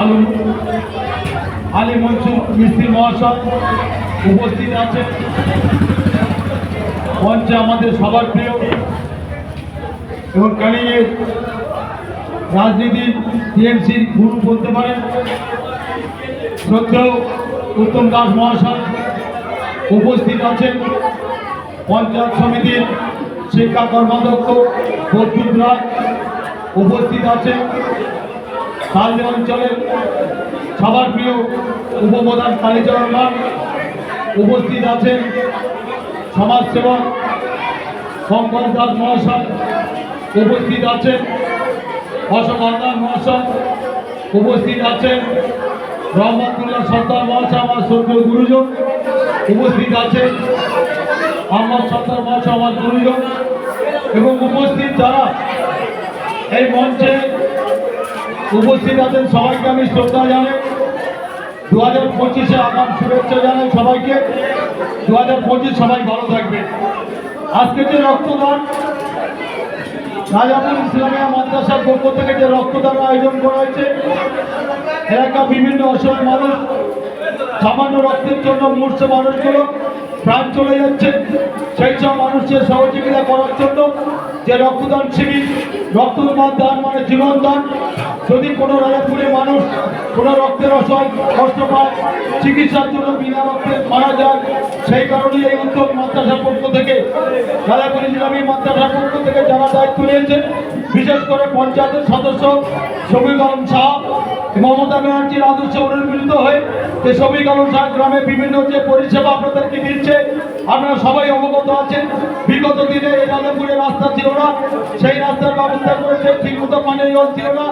আলু, আলী মনসুর মিস্ত্রি মহাশয় উপস্থিত আছেন। মঞ্চে আমাদের সবার প্রিয় এবং ক্যানিংয়ের রাজনীতি টিএমসির গুরু বলতে পারেন। শ্রদ্ধেয় উত্তম দাস মহাশয় উপস্থিত আছেন। পঞ্চায়েত সমিতির শিক্ষা কর্মাধ্যক্ষ বদ্যুৎ রায় উপস্থিত আছেন। কালদি অঞ্চলের সবার প্রিয় উপপ্রধান কালীচরণ মান উপস্থিত আছেন সমাজসেবক শঙ্কর দাস মহাশয় উপস্থিত আছেন অশোক হরদার মহাশয় উপস্থিত আছেন, রহমতুল্লাহ সর্দার মহাশয়, আমার স্বর্গীয় গুরুজন উপস্থিত আছেন মোহাম্মদ সর্দার মহাশয়, আমার গুরুজন এবং উপস্থিত যারা এই মঞ্চে উপস্থিত আছেন সবাইকে আমি শ্রদ্ধা জানাই। দু হাজার পঁচিশে আগাম শুভেচ্ছা জানাই সবাইকে। দু হাজার পঁচিশ সবাই ভালো থাকবে। আজকে যে রক্তদান, রাজাপুর ইসলামিয়া মাদ্রাসার পক্ষ থেকে যে রক্তদান আয়োজন করা হয়েছে এলাকা বিভিন্ন অসহায় মানুষ সামান্য রক্তের জন্য মূর্ছ মানুষগুলো প্রাণ চলে যাচ্ছে। সেই সব মানুষের সহযোগিতা করার জন্য যে রক্তদান শিবির, রক্তদান দান মানে জীবন দান। যদি কোনো রাজাপুরে মানুষ কোনো রক্তের অসহায় কষ্ট পায়, চিকিৎসার জন্য বিনা রক্তে মারা যায়, সেই কারণে এই উদ্যোগ মাদ্রাসার পক্ষ থেকে রাজাপুর ইসলামী মাদ্রাসার পক্ষ থেকে যারা দায়িত্ব নিয়েছেন, বিশেষ করে পঞ্চায়েতের সদস্য আলম শাহ মমতা ব্যানার্জির আদর্শে অনুপ্রেরিত হয়ে যে আলম শাহ গ্রামে বিভিন্ন যে পরিষেবা আপনাদেরকে দিচ্ছে, আপনারা সবাই অবগত আছেন। বিগত দিনে এই রাজাপুরে রাস্তা ছিল না, সেই রাস্তার ব্যবস্থা করেছে, ঠিক মতো পানীয় জল ছিল না,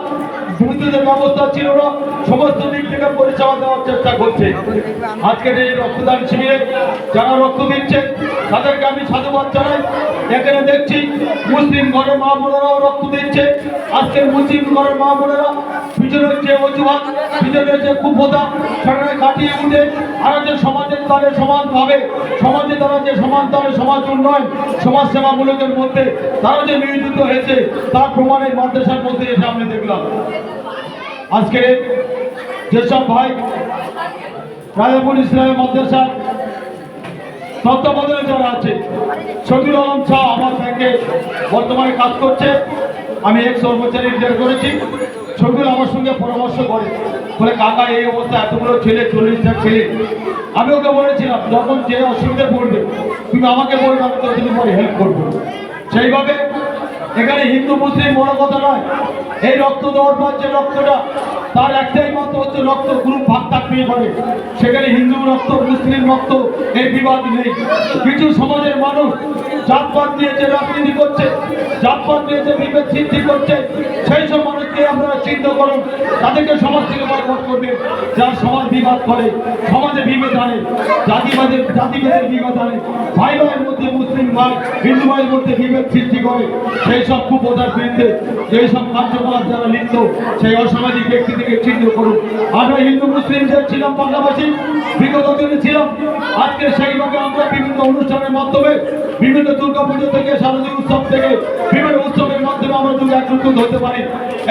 বিদ্যুতের ব্যবস্থা ছিল না, সমস্ত দিক থেকে পরিষেবা দেওয়ার চেষ্টা করছে। আজকের এই রক্তদান শিবিরে যারা রক্ত দিচ্ছে, তাদেরকে আমি সাধুবাদ জানাই। এখানে দেখছি মুসলিম ঘরের মা বোনেরাও রক্ত দিচ্ছে। আজকের মুসলিম ঘরের মা বোনেরা যে অজুহাত পিছনের যে কুপতা সেখানে কাটিয়ে উঠে আরও যে সমাজের তারে সমানভাবে সমাজে তারা যে সমান তারে সমাজ উন্নয়ন, সমাজ সেবামূলকের মধ্যে তারা যে নিয়োজিত হয়েছে, তার প্রমাণে মাদ্রাসার মধ্যে এসে আমি দেখলাম। আজকের যেসব ভাই রাজাপুর ইসলামের মাদ্রাসা তত্ত্বাবধানে যারা আছে শফিউল আলম শাহ আমার ব্যাংকে বর্তমানে কাজ করছে। আমি এক কর্মচারী রিটায়ার করেছি। শফিউল আমার সঙ্গে পরামর্শ করে। বলে, কাকা, এই অবস্থা, এতগুলো ছেলে, চল্লিশটা ছেলে। আমি ওকে বলেছিলাম, যখন যে অসুবিধা পড়বে, তুমি আমাকে বলবে, আমি ততদিন পরে হেল্প করব। সেইভাবে এখানে হিন্দু, মুসলিম বড় কথা নয়। এই রক্ত দেওয়ার পর যে রক্তটা, তার একটাই মাত্র হচ্ছে রক্ত, গ্রুপ ভাগ থাকতেই পারে সেখানে হিন্দু রক্ত, মুসলিম রক্ত এই বিবাদ নেই। কিছু সমাজের মানুষ জাতপাত নিয়ে যে রাজনীতি করছে, জাতপাত নিয়ে যে বিভেদ সৃষ্টি করছে, সেই সব মানুষকে আপনারা চিন্তা করুন, তাদেরকে সমাজ থেকে বয়কট করবে। যারা সমাজ বিবাদ করে, সমাজে বিভেদ আনে জাতিবাদের জাতিভেদের বিবাদ আনে ভাই ভাইয়ের মধ্যে মুসলিম ভাই, হিন্দু ভাইয়ের মধ্যে বিভেদ সৃষ্টি করে, সেই সব কুপদার বিরুদ্ধে যেই সব কার্যকলাপ যারা লিপ্ত, সেই অসামাজিক ব্যক্তি থেকে চিহ্ন করুন। আমরা হিন্দু মুসলিম যে ছিলাম পাশাপাশি, বিগত দিনে ছিলাম। আজকে সেইভাবে আমরা বিভিন্ন অনুষ্ঠানের মাধ্যমে বিভিন্ন দুর্গা থেকে, শারদীয় উৎসব থেকে বিভিন্ন উৎসবের মাধ্যমে আমরা যদি একত্রিত হতে পারি।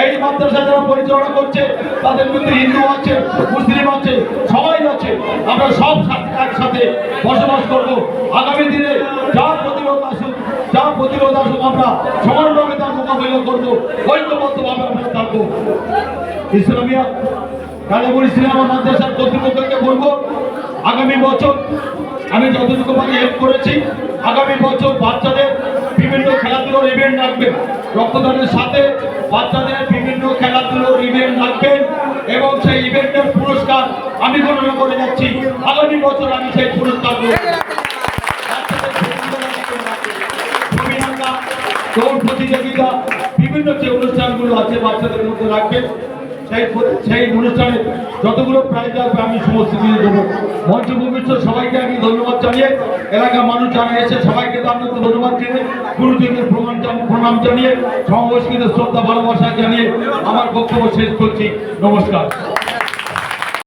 এই মাদ্রাসা যারা পরিচালনা করছে, তাদের মধ্যে হিন্দু আছে, মুসলিম আছে, সবাই আছে। আমরা সব একসাথে বসবাস করব। আগামী দিনে যা প্রতিরোধ আসুক, যা প্রতিরোধ আসুক, আমরা সমানভাবে তার মোকাবিলা করব ঐক্যবদ্ধভাবে আমরা থাকব ইসলামিয়া গাজীপুর ইসলাম মাদ্রাসার কর্তৃপক্ষকে বলব, আগামী বছর আমি যতটুকু পারি হেল্প করেছি। আগামী বছর বাচ্চাদের বিভিন্ন খেলাধুলোর ইভেন্ট রাখবেন রক্তদানের সাথে বাচ্চাদের বিভিন্ন খেলাধুলোর ইভেন্ট রাখবেন এবং সেই ইভেন্টের পুরস্কার আমি গণনা করে যাচ্ছি। আগামী বছর আমি সেই পুরস্কার দৌড় প্রতিযোগিতা, বিভিন্ন যে অনুষ্ঠানগুলো আছে বাচ্চাদের মধ্যে রাখবেন। সেই সেই অনুষ্ঠানে যতগুলো প্রাইজ আসবে আমি সমস্ত দিয়ে দেবো। মঞ্চ ভবিষ্যৎ সবাইকে আমি ধন্যবাদ জানিয়ে এলাকার মানুষ যারা এসে সবাইকে তার ধন্যবাদ জানিয়ে, গুরুজনদের প্রমাণ প্রণাম জানিয়ে সমবয়স্কীদের শ্রদ্ধা, ভালোবাসা জানিয়ে আমার বক্তব্য শেষ করছি। নমস্কার।